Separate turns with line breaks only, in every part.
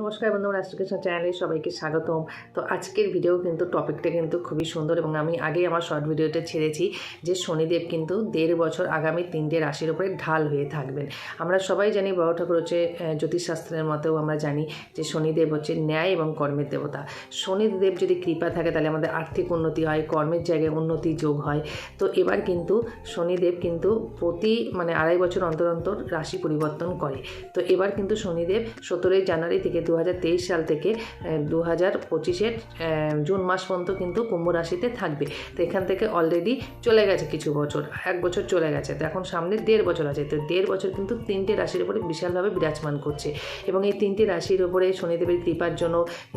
নমস্কার বন্ধু রাষ্ট্রকৃষ্ণ চ্যানেলে সবাইকে স্বাগতম। তো আজকের ভিডিও কিন্তু টপিকটা কিন্তু খুবই সুন্দর এবং আমি আগেই আমার শর্ট ভিডিওতে ছেড়েছি যে শনিদেব কিন্তু দেড় বছর আগামী তিনটে রাশির উপরে ঢাল হয়ে থাকবেন। আমরা সবাই জানি, বড় ঠাকুর হচ্ছে জ্যোতিষশাস্ত্রের মতেও আমরা জানি যে শনিদেব হচ্ছে ন্যায় এবং কর্মের দেবতা। শনিদেব যদি কৃপা থাকে, তাহলে আমাদের আর্থিক উন্নতি হয়, কর্মের জায়গায় উন্নতি যোগ হয়। তো এবার কিন্তু শনিদেব কিন্তু প্রতি মানে আড়াই বছর অন্তর অন্তর রাশি পরিবর্তন করে। তো এবার কিন্তু শনিদেব সতেরোই জানুয়ারি থেকে দু হাজার তেইশ সাল থেকে দু হাজার পঁচিশের জুন মাস পর্যন্ত কিন্তু কুম্ভ রাশিতে থাকবে। তো এখান থেকে অলরেডি চলে গেছে কিছু বছর, এক বছর চলে গেছে। তো এখন সামনে দেড় বছর আছে। তো দেড় বছর কিন্তু তিনটে রাশির উপরে বিশালভাবে বিরাজমান করছে। এবং এই তিনটে রাশির উপরে শনিদেবের কৃপার জন্য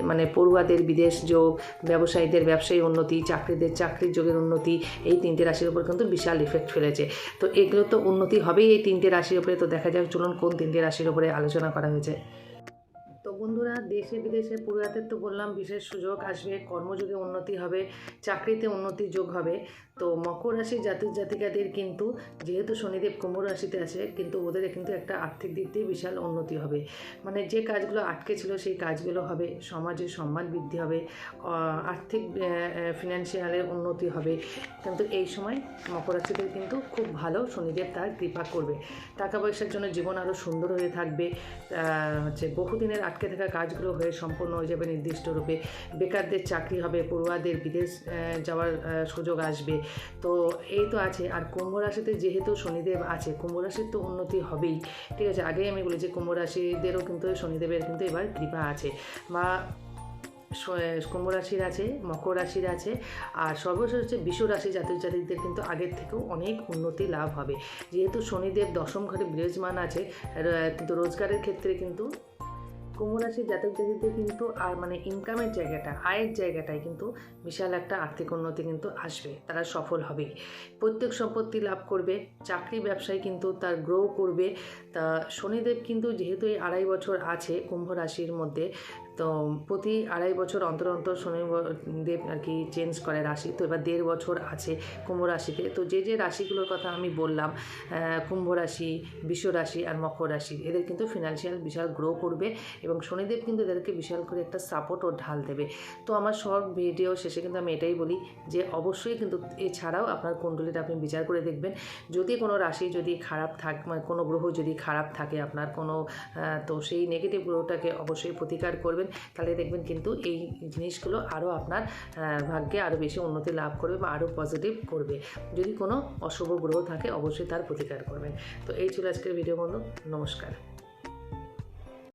মানে পড়ুয়াদের বিদেশ যোগ, ব্যবসায়ীদের ব্যবসায়ী উন্নতি, চাকরিদের চাকরির যোগের উন্নতি, এই তিনটে রাশির উপর কিন্তু বিশাল ইফেক্ট ফেলেছে। তো এগুলো তো উন্নতি হবেই এই তিনটে রাশির উপরে। তো দেখা যাক, চলুন কোন তিনটে রাশির উপরে আলোচনা করা হয়েছে। তো বন্ধুরা, দেশে বিদেশে পুরুয়াদের তো বললাম, বিশেষ সুযোগ আসবে, কর্মযোগে উন্নতি হবে, চাকরিতে উন্নতি যোগ হবে। তো মকর রাশি জাতির জাতিকাদের কিন্তু, যেহেতু শনিদেব কুম্ভ রাশিতে আছে, কিন্তু ওদের কিন্তু একটা আর্থিক দিক দিয়ে বিশাল উন্নতি হবে। মানে যে কাজগুলো আটকে ছিল, সেই কাজগুলো হবে, সমাজে সম্মান বৃদ্ধি হবে আর্থিক ফিনান্সিয়ালের উন্নতি হবে। কিন্তু এই সময় মকর রাশিদের কিন্তু খুব ভালো শনিদেব তার কৃপা করবে। টাকা পয়সার জন্য জীবন আরও সুন্দর হয়ে থাকবে। হচ্ছে বহুদিনের আটকে থাকা কাজগুলো হয়ে সম্পূর্ণ হয়ে যাবে নির্দিষ্ট রূপে। বেকারদের চাকরি হবে, পড়ুয়াদের বিদেশ যাওয়ার সুযোগ আসবে। তো এই তো আছে। আর কুম্ভ রাশিতে যেহেতু শনিদেব আছে, কুম্ভ রাশির তো উন্নতি হবেই। ঠিক আছে, আগেই আমি বলেছি কুম্ভ রাশিদেরও কিন্তু শনিদেবের কিন্তু এবার কৃপা আছে। বা কুম্ভ রাশির আছে, মকর রাশির আছে, আর সর্বশেষ হচ্ছে বিশ্ব রাশি জাতক জাতিদের কিন্তু আগের থেকেও অনেক উন্নতি লাভ হবে। যেহেতু শনিদেব দশম ঘরে বিরাজমান আছে কিন্তু রোজগারের ক্ষেত্রে কিন্তু কুম্ভ রাশির জাতক জাতিকদের কিন্তু আর মানে ইনকামের জায়গাটা, আয়ের জায়গাটায় কিন্তু বিশাল একটা আর্থিক উন্নতি কিন্তু আসবে, তারা সফল হবে। প্রত্যেক সম্পত্তি লাভ করবে, চাকরি ব্যবসায় কিন্তু তার গ্রো করবে। তা শনিদেব কিন্তু যেহেতু এই আড়াই বছর আছে কুম্ভ রাশির মধ্যে, তো প্রতি আড়াই বছর অন্তর অন্তর শনিদেব আর কি চেঞ্জ করে রাশি, তো এবার দেড় বছর আছে কুম্ভ রাশিতে। তো যে যে রাশিগুলোর কথা আমি বললাম কুম্ভ রাশি, বিশ্ব রাশি আর মকর রাশি, এদের কিন্তু ফিনান্সিয়াল বিশাল গ্রো করবে এবং শনিদেব কিন্তু এদেরকে বিশাল করে একটা সাপোর্ট ও ঢাল দেবে। তো আমার সব ভিডিও শেষে কিন্তু আমি এটাই বলি যে, অবশ্যই কিন্তু এছাড়াও আপনার কুণ্ডলিটা আপনি বিচার করে দেখবেন। যদি কোনো রাশি যদি খারাপ থাক মানে কোনো গ্রহ যদি খারাপ থাকে আপনার কোনো তো সেই নেগেটিভ গ্রহটাকে অবশ্যই প্রতিকার করবেন। তাহলে দেখবেন কিন্তু এই জিনিসগুলো আরও আপনার ভাগ্যে আরও বেশি উন্নতি লাভ করবে বা আরও পজিটিভ করবে। যদি কোনো অশুভ গ্রহ থাকে, অবশ্যই তার প্রতিকার করবেন। তো এই ছিল আজকের ভিডিও বন্ধু। নমস্কার।